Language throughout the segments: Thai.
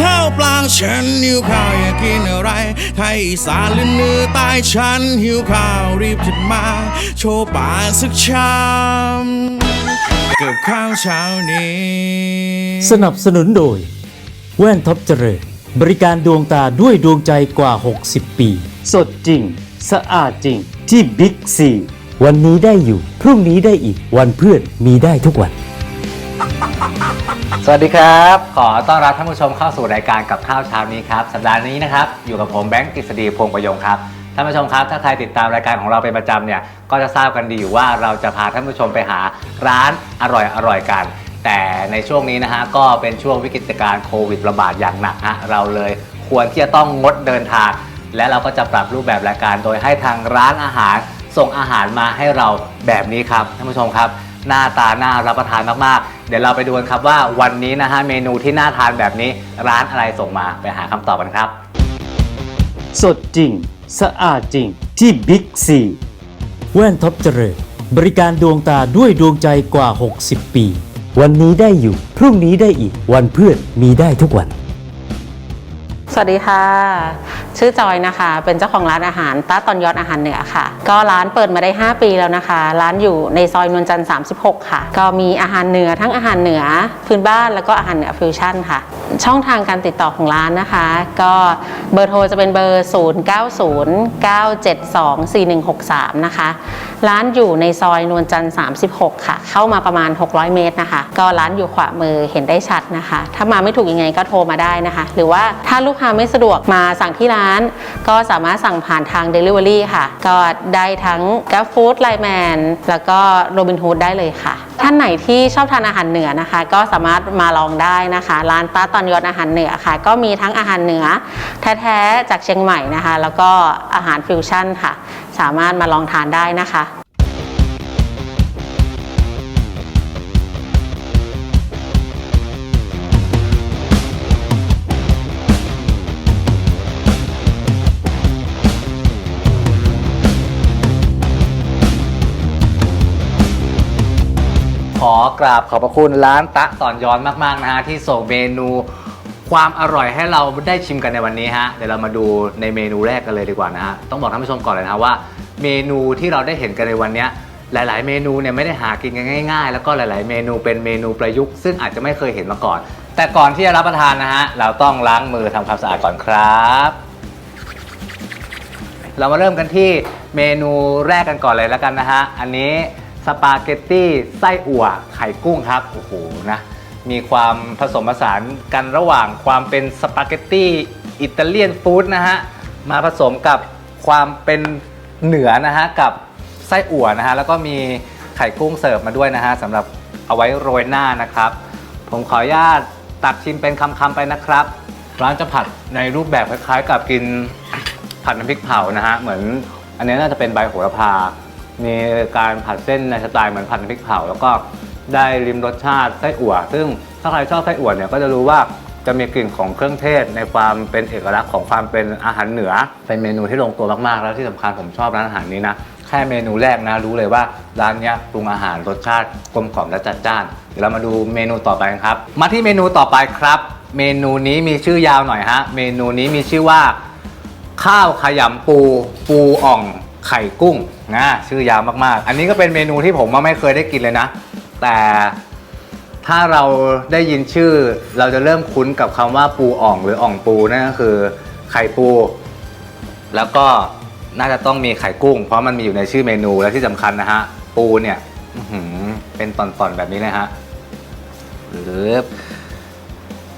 ข้าวปลางฉันหิวข้าวอยากกินอะไร ไทยอีสานหรือเหนือใต้ฉันหิวข้าวรีบจัดมา โชว์ป่าสักชามกับข้าวเช้านี้ สนับสนุนโดย แว่นท็อปเจริญบริการดวงตาด้วยดวงใจกว่า 60 ปี สดจริง สะอาดจริง ที่บิ๊กซี วันนี้ได้อยู่ พรุ่งนี้ได้อีก วันเพื่อนมีได้ทุกวัน สวัสดีครับ ขอต้อนรับท่านผู้ชมเข้าสู่รายการกับข้าวเช้านี้ครับสัปดาห์นี้นะครับอยู่กับผมแบงค์กฤษฎีพวงประยงครับท่านผู้ชมครับถ้าใครติดตามรายการของเราเป็นประจำเนี่ยก็จะทราบกันดีอยู่ว่าเราจะพาท่านผู้ชมไปหาร้านอร่อยอร่อยกัน แต่ในช่วงนี้นะฮะก็เป็นช่วงวิกฤตการณ์โควิดระบาดอย่างหนักฮะเราเลยควรที่จะต้องงดเดินทาง และเราก็จะปรับรูปแบบรายการโดยให้ทางร้านอาหารส่งอาหารมาให้เราแบบนี้ครับท่านผู้ชมครับ หน้าตาน่ารับประทานมากๆ เดี๋ยวเราไปดูกันครับว่าวันนี้นะฮะเมนูที่น่าทานแบบนี้ร้านอะไรส่งมาไปหาคำตอบกันครับ สดจริง สะอาดจริง ที่บิ๊กซีแว่นท็อปเจริญบริการดวงตาด้วยดวงใจกว่า 60 ปี วันนี้ได้อยู่ พรุ่งนี้ได้อีก วันเพื่อนมีได้ทุกวัน สวัสดีค่ะ ชื่อจอยนะคะ เป็นเจ้าของร้านอาหารต้าตอนยอดอาหารเหนือค่ะ ก็ร้านเปิดมาได้ 5 ปีแล้วนะคะ ร้านอยู่ในซอยนวลจันทร์36 ค่ะ ก็มีอาหารเหนือทั้งอาหารเหนือพื้นบ้านแล้วก็อาหารเหนือฟิวชั่นค่ะ ช่องทางการติดต่อของร้านนะคะ ก็เบอร์โทรจะเป็นเบอร์ 0909724163 นะคะ ร้านอยู่ในซอยนวลจันทร์36 ค่ะ เข้ามาประมาณ 600 เมตรนะคะ ก็ร้านอยู่ขวามือเห็นได้ชัดนะคะ ถ้ามาไม่ถูกยังไงก็โทรมาได้นะคะ หรือว่าถ้าลูกค้าไม่สะดวกมาสั่งที่ร้าน ก็สามารถสั่งผ่านทาง Delivery ค่ะ ก็ได้ทั้ง g a f Food l i แมนแล้วก็ Robin Hood ได้เลยค่ะ ท่านไหนที่ชอบทานอาหารเหนือนะคะ ก็สามารถมาลองได้นะคะ ร้านป้าตอนยอดอาหารเหนือค่ะ ก็มีทั้งอาหารเหนือแท้ๆจากเชียงใหม่นะคะ แล้วก็อาหารฟิวชั่นค่ะ สามารถมาลองทานได้นะคะขอกราบขอบพระคุณร้านตะตอนย้อนมาก ๆ นะฮะ ที่ส่งเมนู ความอร่อยให้เราได้ชิมกันในวันนี้ฮะเดี๋ยวเรามาดูในเมนูแรกกันเลยดีกว่านะฮะต้องบอกท่านผู้ชมก่อนเลยนะว่า เมนูที่เราได้เห็นกันในวันนี้หลาย ๆ เมนูเนี่ยไม่ได้หากินกันง่าย ๆ แล้วก็หลาย ๆ เมนูเป็นเมนูประยุกต์ซึ่งอาจจะไม่เคยเห็นมาก่อน แต่ก่อนที่จะรับประทานนะฮะเราต้องล้างมือทำความสะอาดก่อนครับ เรามาเริ่มกันที่เมนูแรกกันก่อนเลยแล้วกันนะฮะอันนี้สปาเกตตี้ไส้อั่วไข่กุ้งครับโอ้โหนะ มีความผสมผสานกันระหว่างความเป็นสปาเกตตี้อิตาเลียนฟู้ดนะฮะ มาผสมกับความเป็นเหนือนะฮะ กับไส้อั่วนะฮะ แล้วก็มีไข่กุ้งเสิร์ฟมาด้วยนะฮะสำหรับเอาไว้โรยหน้านะครับ ผมขออนุญาตตักชิมเป็นคำๆไปนะครับ ร้านจะผัดในรูปแบบคล้ายๆ กับกินผัดน้ำพริกเผานะฮะ เหมือนอันนี้น่าจะเป็นใบโหระพา มีการผัดเส้นในสไตล์เหมือนผัดน้ำพริกเผา แล้วก็ ได้ริมรสชาติไส้อั่ว ซึ่งถ้าใครชอบไส้อั่วเนี่ยก็จะรู้ว่าจะมีกลิ่นของเครื่องเทศในความเป็นเอกลักษณ์ของความเป็นอาหารเหนือ เป็นเมนูที่ลงตัวมากๆ แล้วที่สำคัญผมชอบร้านอาหารนี้นะ แค่เมนูแรกนะรู้เลยว่าร้านเนี้ยปรุงอาหารรสชาติกลมกล่อมและจัดจ้าน เดี๋ยวเรามาดูเมนูต่อไปกันครับ มาที่เมนูต่อไปครับ เมนูนี้มีชื่อยาวหน่อยฮะ เมนูนี้มีชื่อว่า ข้าวขยำปู ปูอ่องไข่กุ้งนะชื่อยาวมากๆ อันนี้ก็เป็นเมนูที่ผมว่าไม่เคยได้กินเลยนะ แต่ถ้าเราได้ยินชื่อ เราจะเริ่มคุ้นกับคำว่าปูอ่องหรืออ่องปูนั่นก็คือไข่ปู แล้วก็น่าจะต้องมีไข่กุ้ง เพราะมันมีอยู่ในชื่อเมนูและที่สำคัญนะฮะ ปูเนี่ยอื้อหือเป็นตอนๆแบบนี้เลยฮะหรือ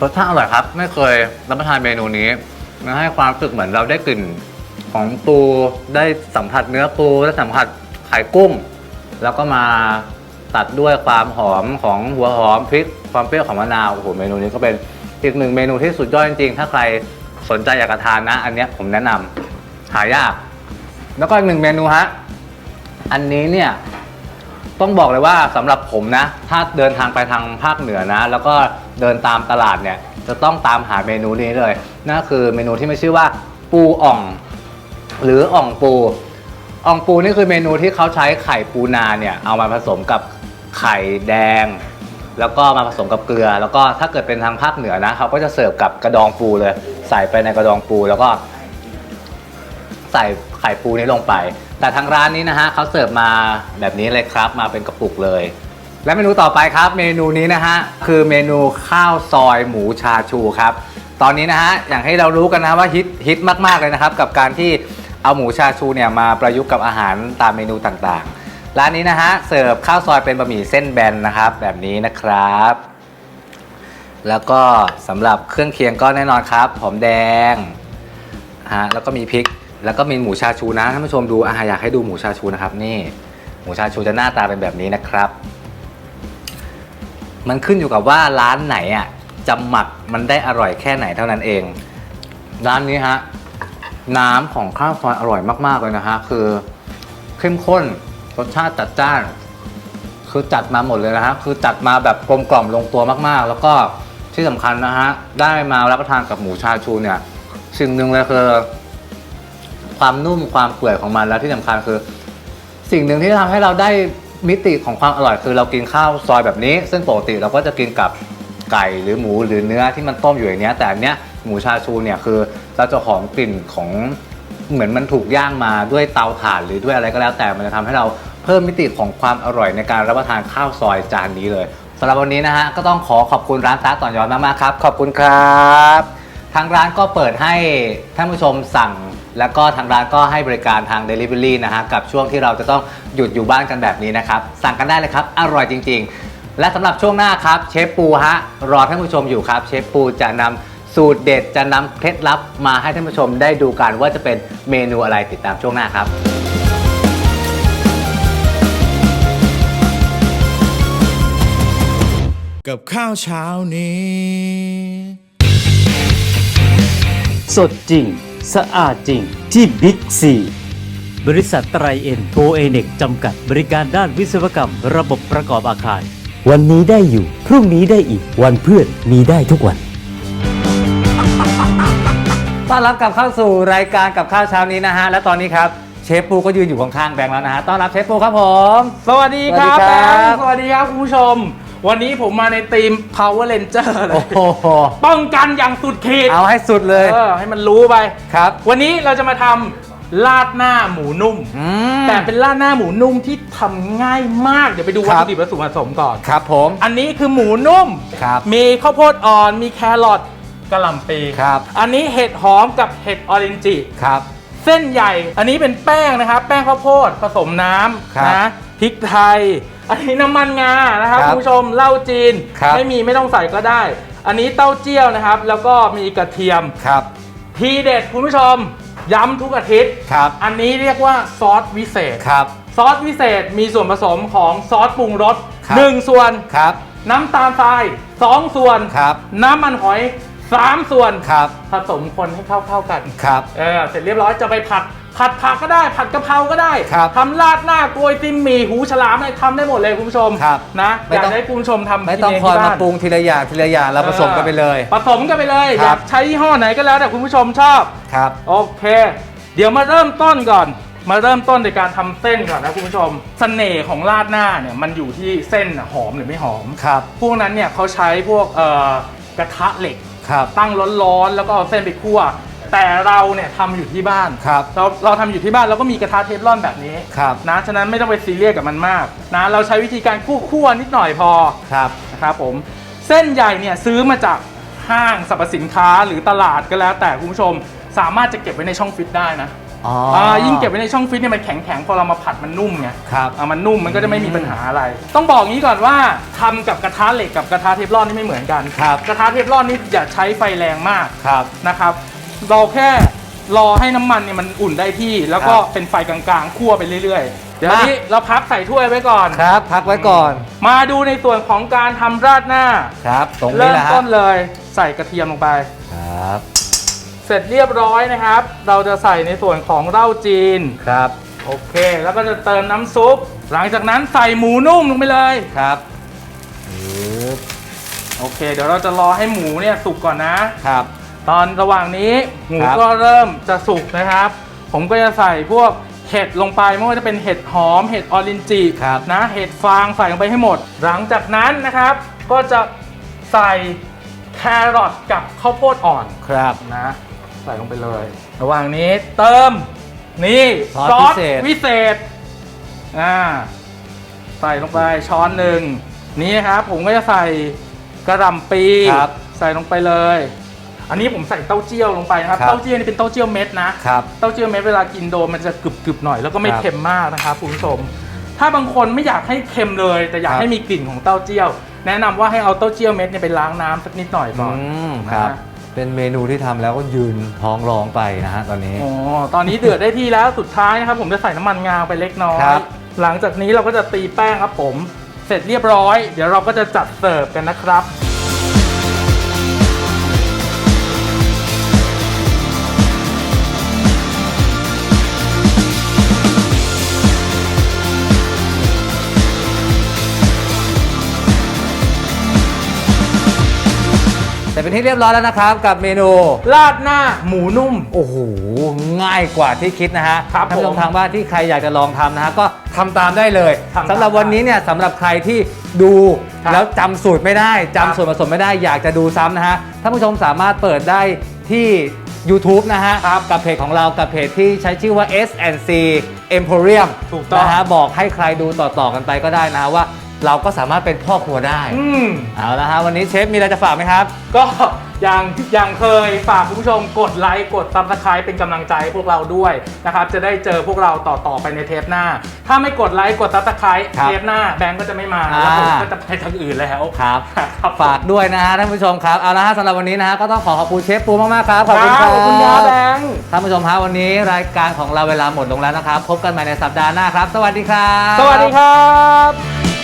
รสชาติอร่อยครับ ไม่เคยรับประทานเมนูนี้มันให้ความรู้สึกเหมือนเราได้กลิ่นของปูได้สัมผัสเนื้อปูได้สัมผัสไข่กุ้ง แล้วก็มา ตัดด้วยความหอมของหัวหอมพริกความเปรี้ยวของมะนาวโอ้โหเมนูนี้ก็เป็นอีกหนึ่งเมนูที่สุดยอดจริงๆ ถ้าใครสนใจอยากจะทานนะ อันเนี้ยผมแนะนำหายาก แล้วก็อีกหนึ่งเมนูฮะอันนี้เนี่ยต้องบอกเลยว่าสำหรับผมนะ ถ้าเดินทางไปทางภาคเหนือนะ แล้วก็เดินตามตลาดเนี่ยจะต้องตามหาเมนูนี้เลยนั่นคือเมนูที่ไม่ชื่อว่าปูอ่อง หรืออ่องปู อ่องปูนี่คือเมนูที่เขาใช้ไข่ปูนาเนี่ยเอามาผสมกับไข่แดง แล้วก็มาผสมกับเกลือ แล้วก็ถ้าเกิดเป็นทางภาคเหนือนะเขาก็จะเสิร์ฟกับกระดองปูเลย ใส่ไปในกระดองปูแล้วก็ ใส่ไข่ปูนี้ลงไป แต่ทางร้านนี้นะฮะเขาเสิร์ฟมาแบบนี้เลยครับ มาเป็นกระปุกเลย และเมนูต่อไปครับ เมนูนี้นะฮะคือเมนูข้าวซอยหมูชาชูครับ ตอนนี้นะฮะอย่างให้เรารู้กันนะว่าฮิตฮิตมากๆเลยนะครับ กับการที่ เอาหมูชาชูเนี่ยมาประยุกต์กับอาหารตามเมนูต่างๆ ร้านนี้นะฮะเสิร์ฟข้าวซอยเป็นบะหมี่เส้นแบนนะครับ แบบนี้นะครับ แล้วก็สำหรับเครื่องเคียงก็แน่นอนครับหอมแดงฮะแล้วก็มีพริก แล้วก็มีหมูชาชูนะท่านผู้ชมดูอาอยากให้ดูหมูชาชูนะครับนี่หมูชาชูจะหน้าตาเป็นแบบนี้นะครับ มันขึ้นอยู่กับว่าร้านไหนอะจะหมักมันได้อร่อยแค่ไหนเท่านั้นเองร้านนี้ฮะ น้ำของข้าวซอยอร่อยมากๆเลยนะฮะ คือเข้มข้นรสชาติจัดจ้าน คือจัดมาหมดเลยนะฮะ คือจัดมาแบบกลมกล่อมลงตัวมากๆ แล้วก็ที่สำคัญนะฮะ ได้มารับประทานกับหมูชาชูเนี่ย สิ่งหนึ่งเลยคือ ความนุ่มความเปื่อยของมันแล้วที่สำคัญคือ สิ่งหนึ่งที่ทำให้เราได้มิติของความอร่อยคือเรากินข้าวซอยแบบนี้ ซึ่งปกติเราก็จะกินกับไก่หรือหมูหรือเนื้อที่มันต้มอยู่อย่างเนี้ยแต่อันเนี้ย หมูชาชูเนี่ยคือเราจะหอมกลิ่นของเหมือนมันถูกย่างมาด้วยเตาถ่านหรือด้วยอะไรก็แล้วแต่มันจะทำให้เราเพิ่มมิติของความอร่อยในการรับประทานข้าวซอยจานนี้เลยสำหรับวันนี้นะฮะก็ต้องขอขอบคุณร้านตาต่อนย้อนมากๆครับ ขอบคุณครับทางร้านก็เปิดให้ท่านผู้ชมสั่ง แล้วก็ทางร้านก็ให้บริการทาง Delivery นะฮะกับช่วงที่เราจะต้องหยุดอยู่บ้านกันแบบนี้นะครับ สั่งกันได้เลยครับ อร่อยจริง ๆ และสำหรับช่วงหน้าครับเชฟปูฮะรอท่านผู้ชมอยู่ครับ เชฟปูจะนำ สูตรเด็ดจะนำเคล็ดลับมาให้ท่านผู้ชมได้ดูกันว่าจะเป็นเมนูอะไรติดตามช่วงหน้าครับ กับข้าวเช้านี้ สดจริง สะอาดจริง ที่บิ๊กซี บริษัทไตรเอ็นโทเอเน็กจำกัดบริการด้านวิศวกรรม ระบบประกอบอาคาร วันนี้ได้อยู่ พรุ่งนี้ได้อีก วันเพื่อนมีได้ทุกวัน ต้อนรับกลับเข้าสู่รายการกับข้าวเช้านี้นะฮะ และตอนนี้ครับเชฟปูก็ยืนอยู่ข้างๆแบงค์แล้วนะฮะ ต้อนรับเชฟปูครับผม สวัสดีครับสวัสดีแบครับ งค์สวัสดีครับคุณผู้ชม วันนี้ผมมาในทีม Power Ranger เลโอ้ยโห ป้องกันอย่างสุดขีดเอาให้สุดเลยเออให้มันรู้ไป ครับวันนี้เราจะมาทำราดหน้าหมูนุ่ม อืม แต่เป็นราดหน้าหมูนุ่มที่ทำง่ายมาก เดี๋ยวไปดูควัตรับ ถุดิบและส่วนผสมก่อน ครับผม อันนี้คือหมูนุ่ม ครับ มีข้าวโพดอ่อน มีแครอท กะหล่ำปีครับ อันนี้เห็ดหอมกับเห็ดออเรนจิ ครับ เส้นใหญ่ อันนี้เป็นแป้งนะครับ แป้งข้าวโพดผสมน้ำครับนะ พริกไทย อันนี้น้ำมันงา นะครับครับคุณผู้ชม เหล้าจีนครับไม่มีไม่ต้องใส่ก็ได้ อันนี้เต้าเจี้ยวนะครับ แล้วก็มีกระเทียม ครับ ทีเด็ดคุณผู้ชม ย้ำทุกอาทิตย์ ครับ อันนี้เรียกว่าซอสวิเศษ ครับ ซอสวิเศษมีส่วนผสมของซอสปรุงรสครับหนึ่งส่วน ครับ น้ำตาลทรายสองส่วน ครับ น้ำมันหอย สามส่วนครับ ผสมคนให้เข้าเข้าๆกันครับ เออเสร็จเรียบร้อยจะไปผัด ผัดผักก็ได้ ผัดกะเพราก็ได้ครับทำราดหน้ากล้วยติมหมี่หูฉลามอะไรทำได้หมดเลยคุณผู้ชมครับนะไม่อยากต้องให้คุณผู้ชมทำไม่ต้องกินเคอยที่มาบ้นปรุงทีละอย่างทีละอย่างเราผสมกันไปเลย ผสมกันไปเลยคอรัยาบกใช้ยี่ห้อไหนก็แล้วแต่คุณผู้ชมชอบ ครับ โอเค เดี๋ยวมาเริ่มต้นก่อน มาเริ่มต้นในการทำเส้นก่อนนะคุณผู้ชม เสน่ห์ของราดหน้าเนี่ยมันอยู่ที่เส้นน่ะหอมหรือไม่หอม ครับ พวกนั้นเนี่ยเขาใช้พวกเอ่อกระทะเหล็ก ครับตั้งร้อนๆแล้วก็เอาเส้นไปคั่ว แต่เราเนี่ยทำอยู่ที่บ้านครับเราเราทำอยู่ที่บ้านเราก็มีกระทะเทฟลอนแบบนี้ครับนะฉะนั้นไม่ต้องไปซีเรียสกับมันมากนะเราใช้วิธีการคั่วๆนิดหน่อยพอครับนะครับผมเส้นใหญ่เนี่ยซื้อมาจากห้างสรรพสินค้าหรือตลาดก็แล้ว แต่คุณผู้ชมสามารถจะเก็บไว้ในช่องฟิตได้นะ อ๋อายิ่งเก็บไว้ในช่องฟิตเนี่ยมันแข็งๆพอเรามาผัดมันนุ่มไงครับอ่ามันนุ่มมันก็จะไม่มีปัญหาอะไร ต้องบอกงี้ก่อนว่าทำกับกระทะเหล็กกับกระทะเทฟลอนนี่ไม่เหมือนกันครับกระทะเทฟลอนนี่อย่าใช้ไฟแรงมากครับนะครับ เราแค่รอให้น้ำมันเนี่ยมันอุ่นได้ที่ แล้วก็ครับเป็นไฟกลางๆคั่วไปเรื่อยๆ เดี๋ยวมา นี้เราพักใส่ถ้วยไว้ก่อน ครับ พักไว้ก่อนมาดูในส่วนของการทำราดหน้า ครับ ตรงนี้เริ่มแหละฮะต้นเลยใส่กระเทียมลงไป ครับ เสร็จเรียบร้อยนะครับ เราจะใส่ในส่วนของเหล้าจีน ครับ โอเค แล้วก็จะเติมน้ำซุป หลังจากนั้นใส่หมูนุ่มลงไปเลยครับปึ๊บโอเค เดี๋ยวเราจะรอให้หมูเนี่ยสุกก่อนนะ ครับ ตอนระหว่างนี้หมูครับ ก็เริ่มจะสุกนะครับ ผมก็จะใส่พวกเห็ดลงไปไม่ว่าจะเป็นเห็ดหอม เห็ดออรินจิครับนะ เห็ดฟางใส่ลงไปให้หมด หลังจากนั้นนะครับพก็จะใส่แครอทกับข้าวโพดอ่อน ครับ นะใส่ลงไปเลย ระหว่างนี้เติม นี่ซอสพิเศษ วิเศษอ่าใส่ลงไปช้อนหนึ่งนี่ครับผมก็จะใส่กระหล่ำปีครับ ใส่ลงไปเลย อันนี้ผมใส่เต้าเจี้ยวลงไปนะครับครับ เต้าเจี้ยวนี่เป็นเต้าเจี้ยวเม็ดนะ ครับ เต้าเจี้ยวเม็ดเวลากินโดนมันจะกรึบๆหน่อยแล้วก็ไม่ครับเค็มมากนะครับคุณผู้ชม ถ้าบางคนไม่อยากให้เค็มเลย แต่อยากครับ ให้มีกลิ่นของเต้าเจี้ยว แนะนำว่าให้เอาเต้าเจี้ยวเม็ดเนี่ยไปล้างน้ำสักนิดหน่อยก่อนอืมนะครับ เป็นเมนูที่ทำแล้วก็ยืนท้องร้องไปนะฮะตอนนี้ อ๋อตอนนี้เดือดได้ที่แล้วสุดท้ายนะครับผมจะใส่น้ำมันงาไปเล็กน้อยครับ หลังจากนี้เราก็จะตีแป้งครับผม เสร็จเรียบร้อย เดี๋ยวเราก็จะจัดเสิร์ฟกันนะครับ เป็นที่เรียบร้อยแล้วนะครับ กับเมนูราดหน้าหมูนุ่ม โอ้โห ง่ายกว่าที่คิดนะฮะครับท่านผู้ชผมมทางบ้านที่ใครอยากจะลองทำนะฮะก็ทำตามได้เลยทำตามสำหรับวันนี้เนี่ยสำหรับใครที่ดูครับแล้วจำสูตรไม่ได้จำครับส่วนผสมไม่ได้อยากจะดูซ้ำนะฮะท่านผู้ชมสามารถเปิดได้ที่ YouTube นะฮะกับเพจของเรากับเพจที่ใช้ชื่อว่า S&C Emporium ถูกต้อง นะฮะ บอกให้ใครดูต่อ ๆ กันไปก็ได้นะฮะว่า เราก็สามารถเป็นพ่อครัวได้อืม เอาละฮะวันนี้เชฟมีอะไรจะฝากไหมครับ ก็อย่างอย่างเคยฝากคุณผู้ชมกดไลค์กดซับสไครป์เป็นกำลังใจให้พวกเราด้วยนะครับ จะได้เจอพวกเราต่อๆไปในเทปหน้า ถ้าไม่กดไลค์กดซับสไครป์ครับเทปหน้าแบงก์ก็จะไม่มาอ่าแล้วผมก็จะไปทางอื่นแล้วครับ ครับฝากด้วยนะฮะท่านผู้ชมครับเอาละฮะสำหรับวันนี้นะฮะก็ต้องขอขอบคุณเชฟปูมากๆครับขอบคุณครับขอบคุณครับแบงค์ท่านผู้ชมฮะวันนี้รายการของเราเวลาหมดลงแล้วนะครับ พบกันใหม่ในสัปดาห์หน้าครับ สวัสดีครับ สวัสดีครับ